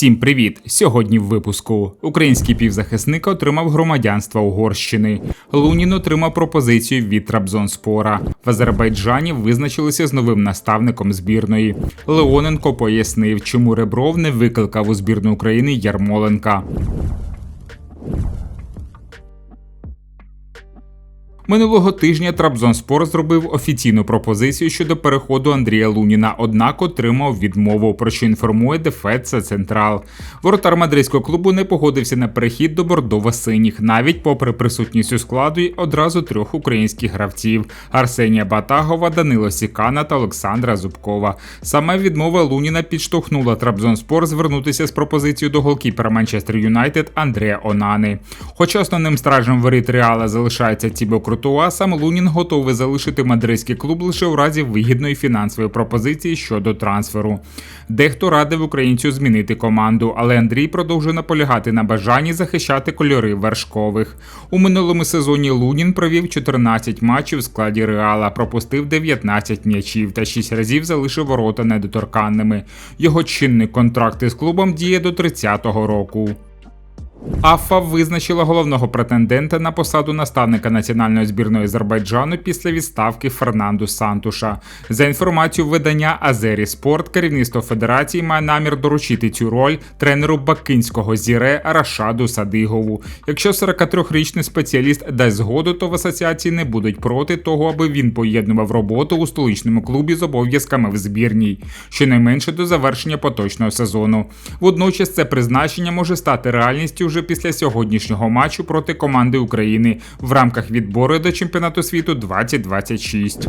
Всім привіт! Сьогодні в випуску український півзахисник отримав громадянство Угорщини. Лунін отримав пропозицію від Трабзонспора. В Азербайджані визначилися з новим наставником збірної. Леоненко пояснив, чому Ребров не викликав у збірну України Ярмоленка. Минулого тижня Трабзонспор зробив офіційну пропозицію щодо переходу Андрія Луніна, однак отримав відмову, про що інформує Дефеца Централ. Воротар мадридського клубу не погодився на перехід до бордово-синіх, навіть попри присутність у складу й одразу трьох українських гравців: Арсенія Батагова, Данило Сікана та Олександра Зубкова. Саме відмова Луніна підштовхнула Трабзонспор звернутися з пропозицією до голкіпера Манчестер Юнайтед Андрея Онани. Хоча основним стражем воріт Реала залишається Тібо Крутуа, сам Лунін готовий залишити мадридський клуб лише у разі вигідної фінансової пропозиції щодо трансферу. Дехто радив українцю змінити команду, але Андрій продовжує наполягати на бажанні захищати кольори вершкових. У минулому сезоні Лунін провів 14 матчів в складі Реала, пропустив 19 м'ячів та 6 разів залишив ворота недоторканними. Його чинний контракт із клубом діє до 30-го року. АФА визначила головного претендента на посаду наставника національної збірної Азербайджану після відставки Фернанду Сантуша. За інформацією видання Азері Спорт, керівництво федерації має намір доручити цю роль тренеру бакинського зіре Рашаду Садигову. Якщо 43-річний спеціаліст дасть згоду, то в асоціації не будуть проти того, аби він поєднував роботу у столичному клубі з обов'язками в збірній, щонайменше до завершення поточного сезону. Водночас це призначення може стати реальністю вже після сьогоднішнього матчу проти команди України в рамках відбору до чемпіонату світу 2026.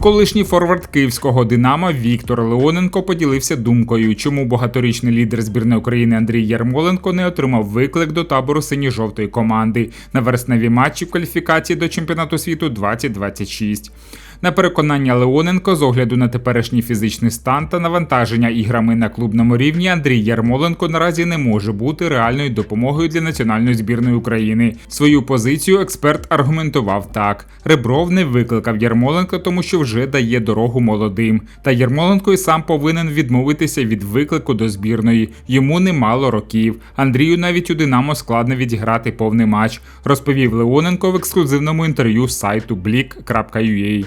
Колишній форвард київського Динамо Віктор Леоненко поділився думкою, чому багаторічний лідер збірної України Андрій Ярмоленко не отримав виклик до табору синьо-жовтої команди на вересневі матчі в кваліфікації до чемпіонату світу 2026. На переконання Леоненко з огляду на теперішній фізичний стан та навантаження іграми на клубному рівні Андрій Ярмоленко наразі не може бути реальною допомогою для національної збірної України. Свою позицію експерт аргументував так: Ребров не викликав Ярмоленко, тому що вже дає дорогу молодим. Та Ярмоленко й сам повинен відмовитися від виклику до збірної. Йому немало років. Андрію навіть у Динамо складно відіграти повний матч, розповів Леоненко в ексклюзивному інтерв'ю сайту Blick.ua.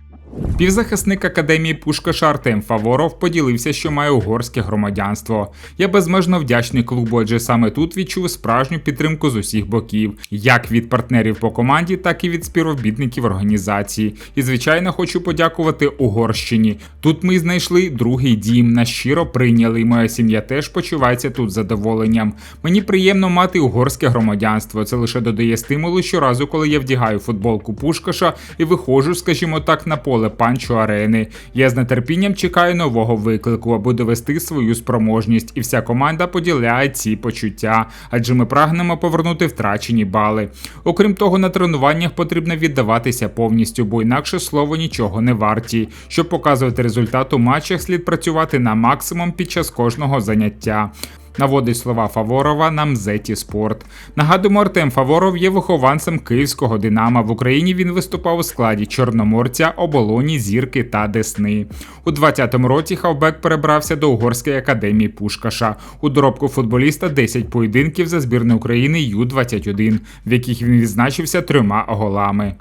Півзахисник академії Пушкаша Артем Фаворов поділився, що має угорське громадянство. Я безмежно вдячний клубу, адже саме тут відчув справжню підтримку з усіх боків, як від партнерів по команді, так і від співробітників організації. І, звичайно, хочу подякувати Угорщині. Тут ми знайшли другий дім, нас щиро прийняли, і моя сім'я теж почувається тут задоволенням. Мені приємно мати угорське громадянство. Це лише додає стимулу щоразу, коли я вдягаю футболку Пушкаша і виходжу, скажімо так, на поле панчо арени. Я з нетерпінням чекаю нового виклику, аби довести свою спроможність, і вся команда поділяє ці почуття, адже ми прагнемо повернути втрачені бали. Окрім того, на тренуваннях потрібно віддаватися повністю, бо інакше слово нічого не варті. Щоб показувати результат у матчах, слід працювати на максимум під час кожного заняття. Наводить слова Фаворова на Мзеті Спорт. Нагадуємо, Артем Фаворов є вихованцем київського Динама. В Україні він виступав у складі Чорноморця, Оболоні, Зірки та Десни. У 20-му році Хавбек перебрався до Угорської академії Пушкаша. У доробку футболіста 10 поєдинків за збірну України Ю-21, в яких він відзначився трьома голами.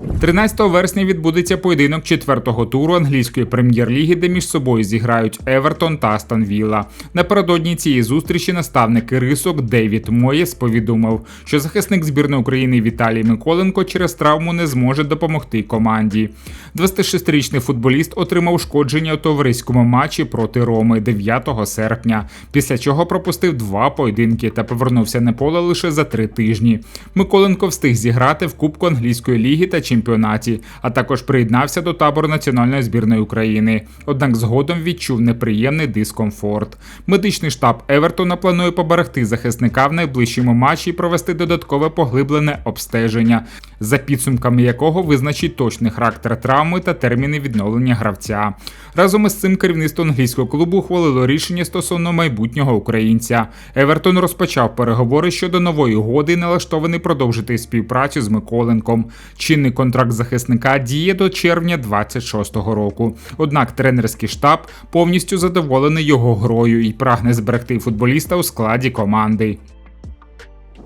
13 вересня відбудеться поєдинок четвертого туру англійської прем'єр-ліги, де між собою зіграють Евертон та Астон Вілла. Напередодні цієї зустрічі наставник рисок Девід Моєс повідомив, що захисник збірної України Віталій Миколенко через травму не зможе допомогти команді. 26-річний футболіст отримав ушкодження у товариському матчі проти Роми 9 серпня, після чого пропустив два поєдинки та повернувся на поле лише за три тижні. Миколенко встиг зіграти в Кубку англійської ліги та чемпіонаті, а також приєднався до табору національної збірної України. Однак згодом відчув неприємний дискомфорт. Медичний штаб Евертона планує поберегти захисника в найближчому матчі і провести додаткове поглиблене обстеження, за підсумками якого визначить точний характер травми та терміни відновлення гравця. Разом із цим керівництво англійського клубу ухвалило рішення стосовно майбутнього українця. Евертон розпочав переговори щодо нової угоди, і налаштований продовжити співпрацю з Миколенком. Чинний контракт захисника діє до червня 26-го року. Однак тренерський штаб повністю задоволений його грою і прагне зберегти футболіста у складі команди.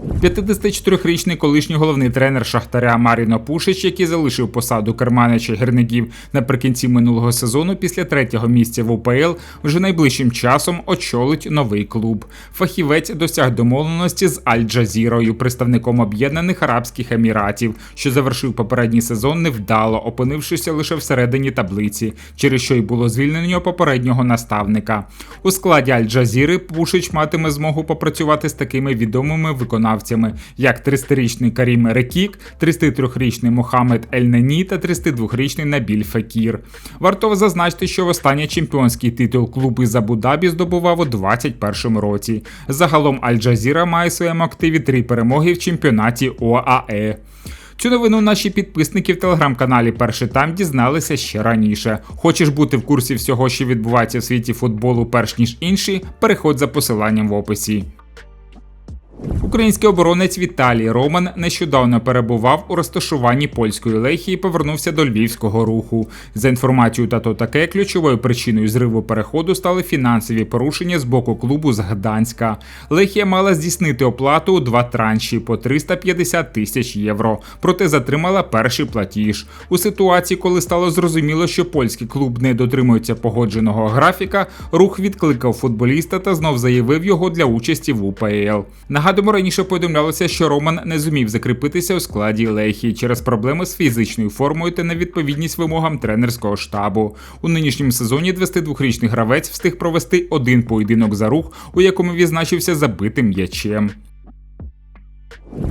54-річний колишній головний тренер Шахтаря Маріно Пушич, який залишив посаду керманича гірників наприкінці минулого сезону після третього місця в УПЛ, вже найближчим часом очолить новий клуб. Фахівець досяг домовленості з Аль-Джазірою, представником Об'єднаних Арабських Еміратів, що завершив попередній сезон невдало, опинившися лише всередині таблиці, через що й було звільнення попереднього наставника. У складі Аль-Джазіри Пушич матиме змогу попрацювати з такими відомими виконавцями, як 300-річний Карім Рекік, 33-річний Мохамед Ель-Нені та 32-річний Набіль Фекір. Варто зазначити, що востаннє чемпіонський титул клуб із Абу-Дабі здобував у 2021 році. Загалом Аль-Джазіра має в своєму активі три перемоги в чемпіонаті ОАЕ. Цю новину наші підписники в телеграм-каналі Перший там дізналися ще раніше. Хочеш бути в курсі всього, що відбувається в світі футболу, перш ніж інші? Переходь за посиланням в описі. Український оборонець Віталій Роман нещодавно перебував у розташуванні польської лехії і повернувся до львівського руху. За інформацією тато таке ключовою причиною зриву переходу стали фінансові порушення з боку клубу з Гданська. Лехія мала здійснити оплату у два транші по 350 тисяч євро, проте затримала перший платіж. У ситуації, коли стало зрозуміло, що польський клуб не дотримується погодженого графіка, рух відкликав футболіста та знов заявив його для участі в УПЛ. Нагадуємо, раніше повідомлялося, що Роман не зумів закріпитися у складі Лехі через проблеми з фізичною формою та невідповідність вимогам тренерського штабу. У нинішньому сезоні 22-річний гравець встиг провести один поєдинок за рух, у якому відзначився забитим м'ячем.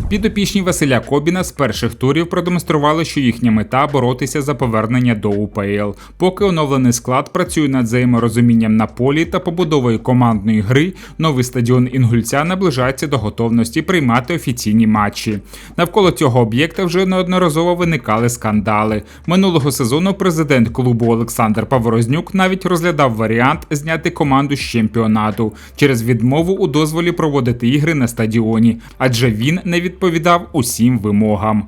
Підопічні Василя Кобіна з перших турів продемонстрували, що їхня мета боротися за повернення до УПЛ. Поки оновлений склад працює над взаєморозумінням на полі та побудовою командної гри, новий стадіон Інгульця наближається до готовності приймати офіційні матчі. Навколо цього об'єкта вже неодноразово виникали скандали. Минулого сезону президент клубу Олександр Паврознюк навіть розглядав варіант зняти команду з чемпіонату через відмову у дозволі проводити ігри на стадіоні, адже він не відповідав усім вимогам.